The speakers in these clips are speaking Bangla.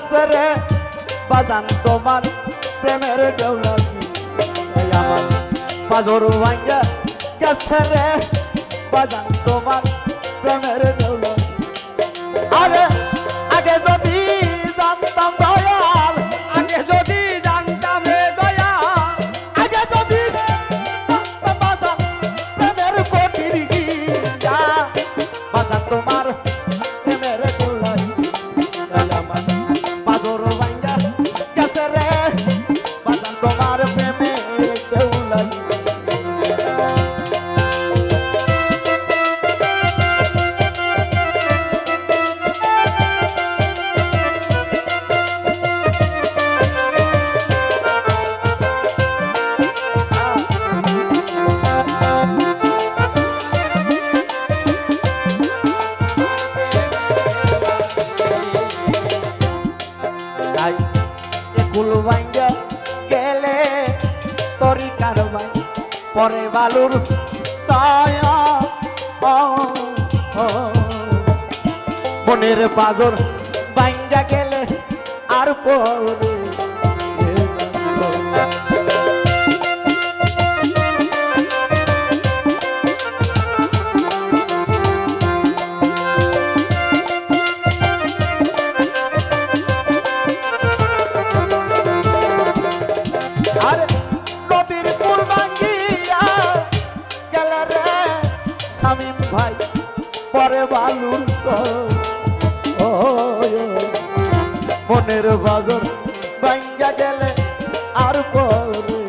গেছে রে বাজান তোমার প্রেমের আমার পাদর ভাঙ্গা গেছে রে তোমার প্রেমের দেউলাকি আরে, আগে মনের পাজর ভাঙ্গা গেলে আর পরে ভাই পরে বালুর চর। মনের বাজর ভাঙ্গা গেলে আর পরে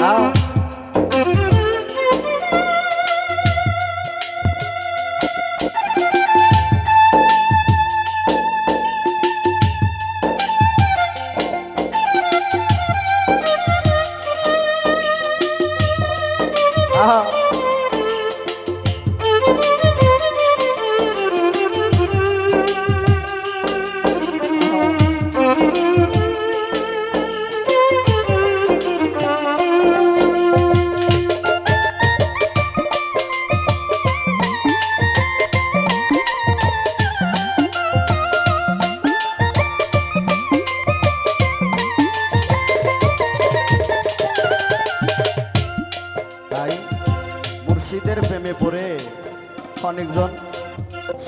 હા. মুর্শিদের প্রেমে পড়ে অনেকজন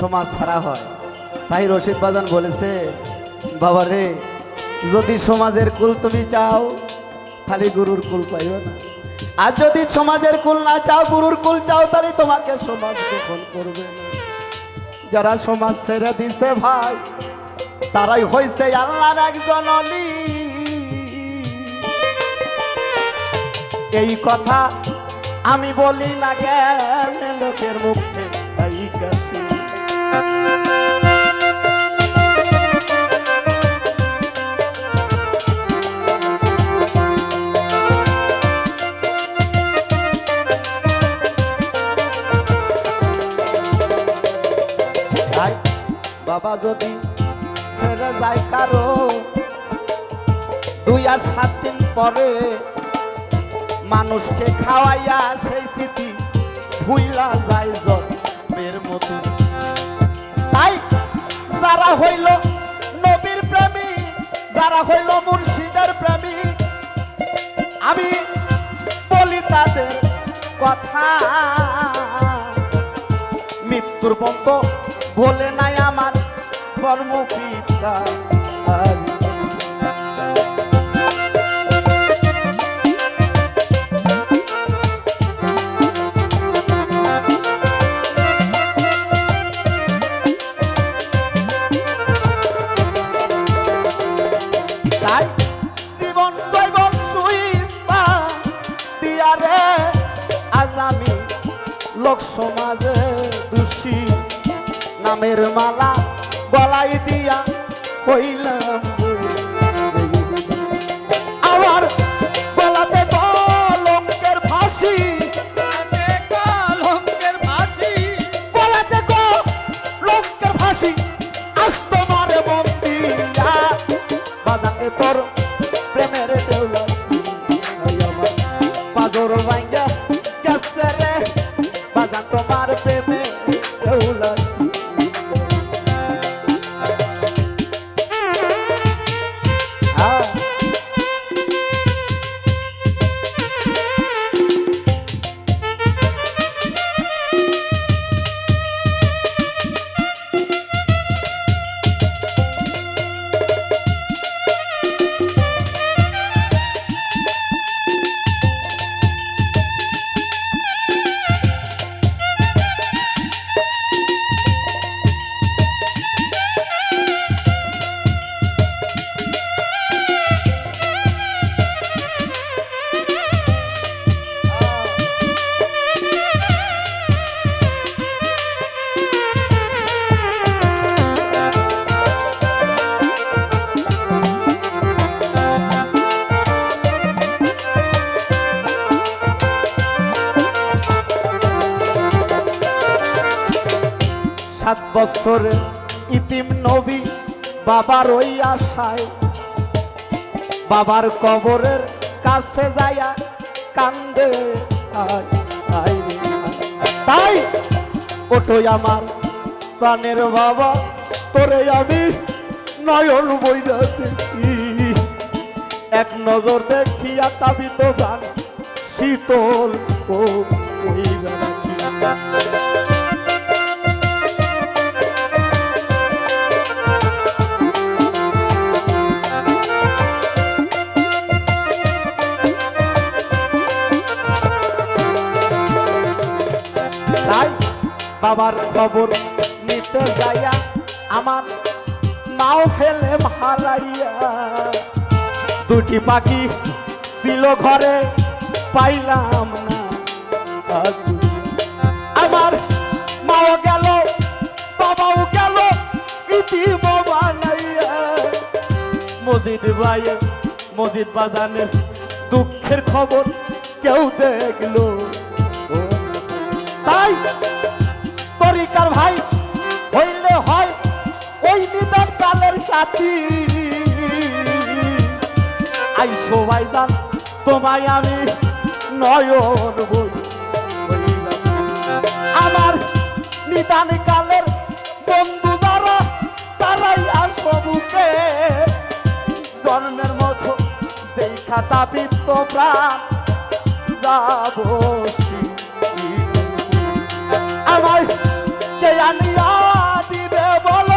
সমাজ ছাড়া হয়। তাই রশিদ বাজান বলেছে, বাবা রে, যদি সমাজের কুল তুমি চাও, তাহলে গুরুর কুল পাইও না। আর যদি সমাজের কুল না চাও, গুরুর কুল চাও, তাহলে তোমাকে সমাজ গ্রহণ করবে না। যারা সমাজ ছেড়ে দিছে ভাই, তারাই হয়েছে আল্লাহর একজন অলি এই কথা আমি বলি না কেন লোকের মুখে বাবা যদি ছেড়ে যায় কারও, দুই আর সাত দিন পরে মানুষকে খাওয়াইয়া সেই স্মৃতি ভুইলা যায় জন্মের মতো। তাই যারা হইল নবীর প্রেমী, যারা হইল মুর্শিদের প্রেমী, আমি বলি তাদের কথা। মৃত্যুর পন্ত বলে নাই আমার কর্মপিতা রে আজ আমি লোক সমাজে দোষী। নামের মালা গলাই দিয়া হইলাম আমার গলাতে কলঙ্কের ফাঁসি। কলঙ্কের ফাঁসি। গলাতে কলঙ্কের ফাঁসি। আজ তোমার বন্দিয়া বাজানে তোর ইতিম নবী বাবার ওই আশায় বাবার কবরের কাছে যায়া কান্দে। তাই ওঠোই আমার প্রাণের বাবা, তোরে আমি নয়ন বইরা দেখি এক নজর দেখিয়া তাবি তো গান শীতল ও কইরা রাখি। বাবার খবর নিতে যাইয়া আমার নাও ফেলে হারাইয়া দুটি পাখি ছিল ঘরে, পাইলাম না। আমার মাও গেল, বাবাও গেল ইতি বানাইয়া। মসজিদ ভাইয়ের মসজিদ বাজানের দুঃখের খবর কেউ দেখল। তাই তরিকার ভাই হইলে হয়, ওই নিদান কালের সাথী। আই সবাই জান তোমায় আমি নয়ন বই আমার নিদান কালের বন্ধু যারা, তারাই আর সবুকে জন্মের মতো দেখা তাপিত প্রাণ যাব আমায় কে আনিয়া দিবে বলো।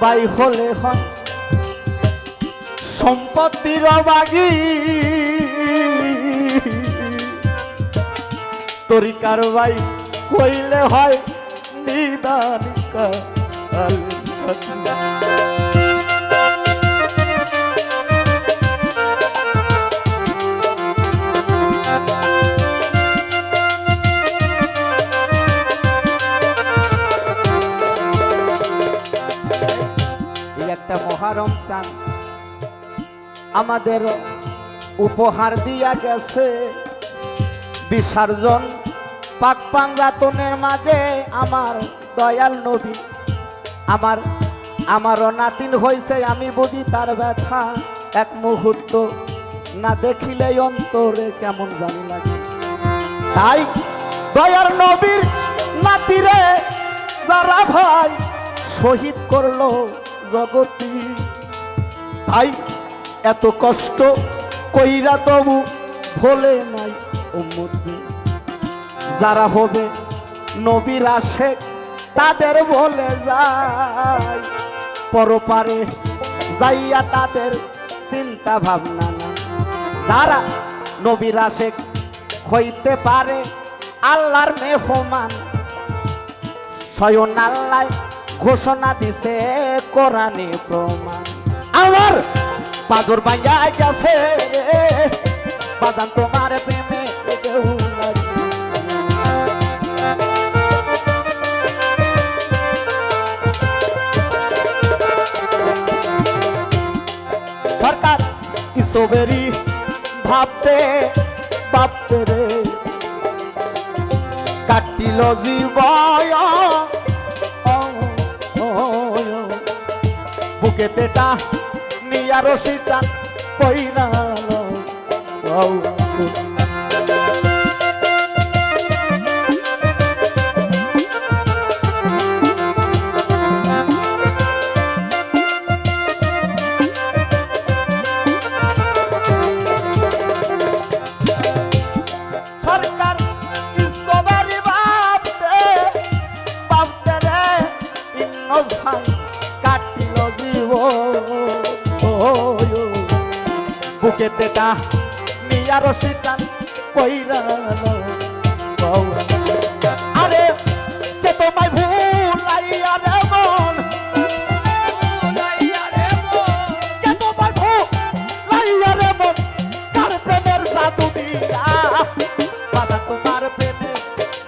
বাই হলে হয়। সম্পত্তির বাগি তরিকার বাই কইলে হয় নিদানিকা চান। আমাদের উপহার দিয়া গেছে। বিসর্জন পাক পাঞ্জাতনের মাঝে আমার দয়াল নবী। আমার আমারও নাতিন হয়েছে আমি বুঝি তার ব্যথা। এক মুহূর্ত না দেখিলে অন্তরে কেমন জানি লাগে। তাই দয়ার নবীর নাতিরে যারা ভাই শহীদ করল জগতি। তাই এত কষ্ট কইরা তবু ভোলে নাই উম্মতি। যারা হবে নবীর আশেক, তাদের বলে যায়। পরপারে যাইয়া তাদের চিন্তা ভাবনা না। যারা নবীর আশেক হইতে পারে, আল্লাহর মেহমান স্বয়ং আল্লাহ ঘোষণা দিছে কোরআনে প্রমাণ। আমার পাদর গেছে। রে বাদান তোমার প্রেমে। সরকার ইসবেরি ভাবতে ভাবতে রে। কাটিল জীবয় বুকে পেটা নিয়া রসিটান কইরা সরকার বুকে তেটা নিয়া রসিটান কইরা আরে, কে তোমায় ভুলাইয়া রে মন? কে তোমায় ভুলাইয়া রে মন? কার প্রেমের জাদু দিয়া? বাধা তোমার প্রেমে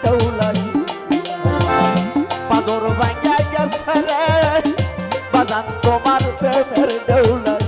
দৌলাই পাদর ভাঙ্গা গেছে রে। বাদান তোমার প্রেমের দৌলাই